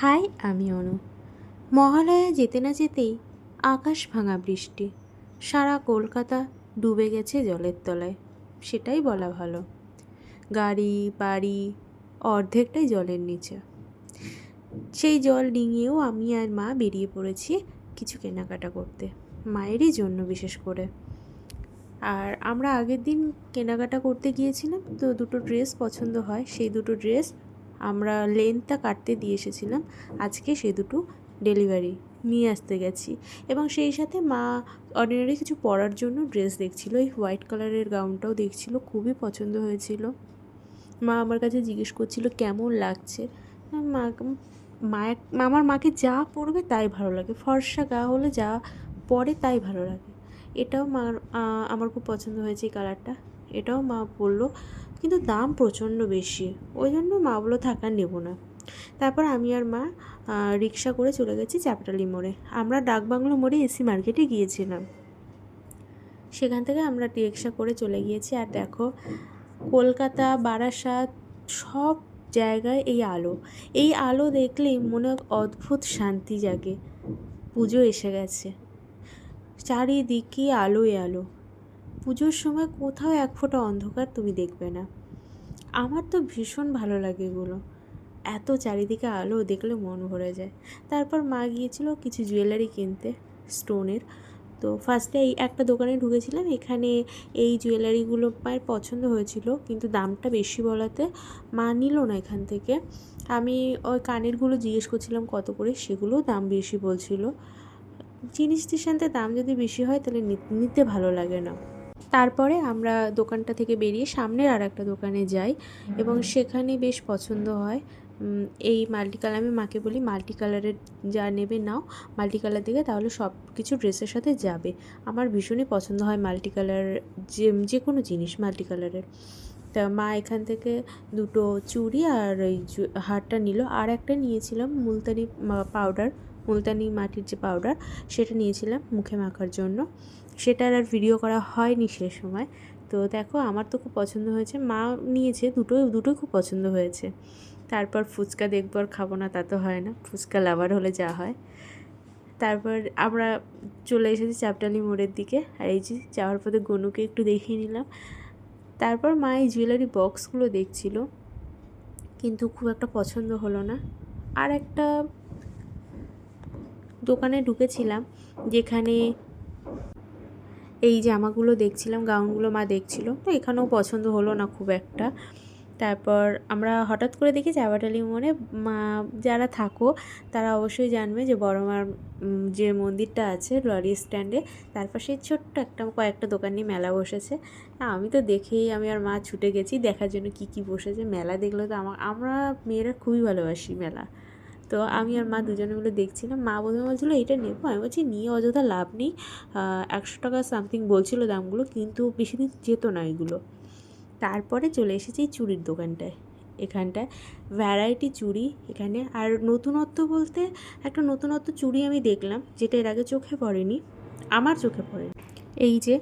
High, আমি অনু। মহালয়া যেতে না যেতেই আকাশ ভাঙা বৃষ্টি। সারা কলকাতা ডুবে গেছে জলের তলায়। সেটাই বলা ভালো। গাড়ি, বাড়ি, অর্ধেকটাই জলের নিচে। সেই জল ডিঙিয়েও আমি আর মা বেরিয়ে পড়েছি কিছু কেনাকাটা করতে, মায়েরই জন্য বিশেষ করে। আর আমরা আগের দিন কেনাকাটা করতে গিয়েছিলাম, তো দুটো ড্রেস পছন্দ হয়। সেই দুটো ড্রেস আমরা লেন্থটা কাটতে দিয়ে এসেছিলাম, আজকে সে দুটো ডেলিভারি নিয়ে আসতে গেছি। এবং সেই সাথে মা অর্ডিনারি কিছু পরার জন্য ড্রেস দেখছিল, এই হোয়াইট কালারের গাউনটাও দেখছিল, খুবই পছন্দ হয়েছিল। মা আমার কাছে জিজ্ঞেস করছিল, কেমন লাগছে? মা আমার মাকে যা পরবে তাই ভালো লাগে, ফর্সা গা হলে যা পরে তাই ভালো লাগে। এটাও মা আমার খুব পছন্দ হয়েছে এই কালারটা এটাও মা বলল কিন্তু দাম প্রচণ্ড বেশি। ওই জন্য মা বলল, থাকা নেব না। তারপর আমি আর মা রিক্সা করে চলে গেছি চাপটালি মোড়ে। আমরা ডাকবাংলো মোড়ে এসি মার্কেটে গিয়েছিলাম। সেখান থেকে আমরা রিক্সা করে চলে গিয়েছি। আর দেখো, কলকাতা, বারাসাত সব জায়গায় এই আলো। এই আলো দেখলেই মনে অদ্ভুত শান্তি জাগে। পুজো এসে গেছে। চারিদিকে আলোয় আলো। পুজোর সময় কোথাও এক ফোঁটা অন্ধকার তুমি দেখবে না। আমার তো ভীষণ ভালো লাগে এগুলো। এত চারিদিকে আলো দেখলে মন ভরে যায়। তারপর মা গিয়েছিল কিছু জুয়েলারি কিনতে স্টোনের তো ফার্স্টে এই একটা দোকানে ঢুকেছিলাম, এখানে এই জুয়েলারিগুলো মায়ের পছন্দ হয়েছিল, কিন্তু দামটা বেশি বলাতে মা নিল না এখান থেকে। আমি ওই কানেরগুলো জিজ্ঞেস করছিলাম, কত করে? সেগুলোও দাম বেশি বলছিল। জিনিসটির সাথে দাম যদি বেশি হয়, তাহলে নিতে ভালো লাগে না। তারপরে আমরা দোকানটা থেকে বেরিয়ে সামনের আর একটা দোকানে যাই এবং সেখানে বেশ পছন্দ হয়। এই মাল্টি কালার আমি মাকে বলি মাল্টি কালারের যা নেবে নাও মাল্টি কালার দিকে তাহলে সব কিছু ড্রেসের সাথে যাবে। আমার ভীষণই পছন্দ হয় মাল্টি কালার যে যে কোনো জিনিস মাল্টি কালারের তা মা এখান থেকে দুটো চুড়ি আর ওই হারটা নিল। আর একটা নিয়েছিলাম মুলতানি পাউডার মুলতানি মাটির যে পাউডার সেটা নিয়েছিলাম মুখে মাখার জন্য। সেটার আর ভিডিও করা হয়নি সে সময়। তো দেখো, আমার তো খুব পছন্দ হয়েছে। মা নিয়েছে দুটোই দুটোই খুব পছন্দ হয়েছে। তারপর ফুচকা দেখব আর খাব না, তা তো হয় না। ফুচকা লাভার হলে যা হয়। তারপর আমরা চলে এসেছি চাপটালি মোড়ের দিকে। আর এই যে যাওয়ার পথে গনুকে একটু দেখিয়ে নিলাম। তারপর মা এই জুয়েলারি বক্সগুলো দেখছিল, কিন্তু খুব একটা পছন্দ হলো না। আর একটা দোকানে ঢুকেছিলাম, যেখানে এই জামাগুলো দেখছিলাম, গাউনগুলো মা দেখছিল, তো এখানেও পছন্দ হলো না খুব একটা। তারপর আমরা হঠাৎ করে দেখি চাবাটালি মনে মা যারা থাকো, তারা অবশ্যই জানবে যে বড় মার যে মন্দিরটা আছে লরি স্ট্যান্ডে, তার পাশে ছোট্ট একটা, কয়েকটা দোকান নিয়ে মেলা বসেছে। আমি তো দেখেই, আমি আর মা ছুটে গেছি, দেখার জন্য কি কি বসেছে, মেলা দেখলে তো আমার, আমরা মেয়েরা খুবই ভালোবাসি মেলা। তো আমি আর মা দুজনে মিলে দেখছিলাম, মা প্রথমে বলছিলো, এটা নেব? আমি বলছি, নিয়ে অযথা লাভ নেই। একশো টাকা সামথিং বলছিল দামগুলো, কিন্তু বেশি দিন যেত না এগুলো। তারপরে চলে এসেছি চুড়ির দোকানটায়। এখানটায় ভ্যারাইটি চুড়ি, এখানে আর নতুনত্ব বলতে একটা নতুনত্ব চুড়ি আমি দেখলাম, যেটা এর আগে চোখে পড়েনি, আমার চোখে পড়েনি। এই যে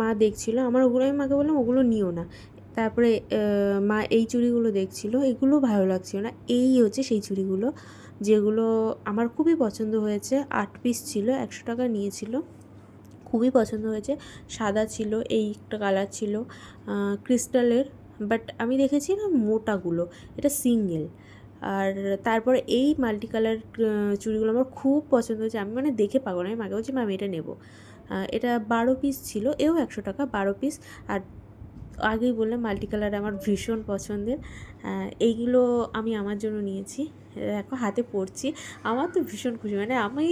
মা দেখছিল, আমার ওগুলো আমি মাকে বললাম, ওগুলো নিও না। তারপরে মা এই চুড়িগুলো দেখছিল, এগুলো ভালো লাগছিল না। এই হচ্ছে সেই চুড়িগুলো, যেগুলো আমার খুবই পছন্দ হয়েছে, আট পিস ছিল, একশো টাকা নিয়েছিল। খুবই পছন্দ হয়েছে। সাদা ছিল, এই একটা কালার ছিল ক্রিস্টালের বাট আমি দেখেছি না মোটাগুলো, এটা সিঙ্গেল আর তারপর এই মাল্টি কালার চুড়িগুলো আমার খুব পছন্দ হয়েছে। আমি মানে দেখে পাবো না আমি মাকে বলছি আমি এটা নেব। এটা বারো পিস ছিল, এও একশো টাকা, বারো পিস আর আগেই বললাম মাল্টি কালার আমার ভীষণ পছন্দের। এইগুলো আমি আমার জন্য নিয়েছি। দেখো হাতে পড়ছি, আমার তো ভীষণ খুশি। মানে আমি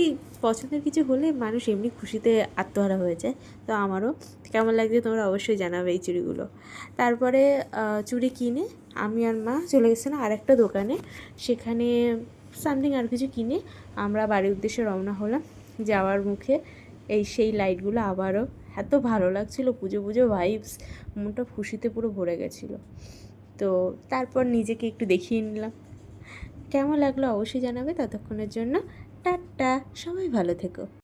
পছন্দের কিছু হলে মানুষ এমনি খুশিতে আত্মহারা হয়ে যায়। তো আমারও কেমন লাগছে তোমরা অবশ্যই জানাবে এই চুড়িগুলো। তারপরে চুড়ি কিনে আমি আর মা চলে গেছিলাম আরেকটা দোকানে। সেখানে সামথিং আর কিছু কিনে আমরা বাড়ির উদ্দেশ্যে রওনা হলাম যাওয়ার মুখে। এই সেই লাইটগুলো আবারও এত ভালো লাগছিল, পুজো পুজো ভাইবস মনটা খুশিতে পুরো ভরে গেছিল। তো তারপর নিজেকে একটু দেখিয়ে নিলাম। কেমন লাগল অবশ্যই জানাবে ততক্ষণের জন্য টাটা সবাই ভালো থেকো।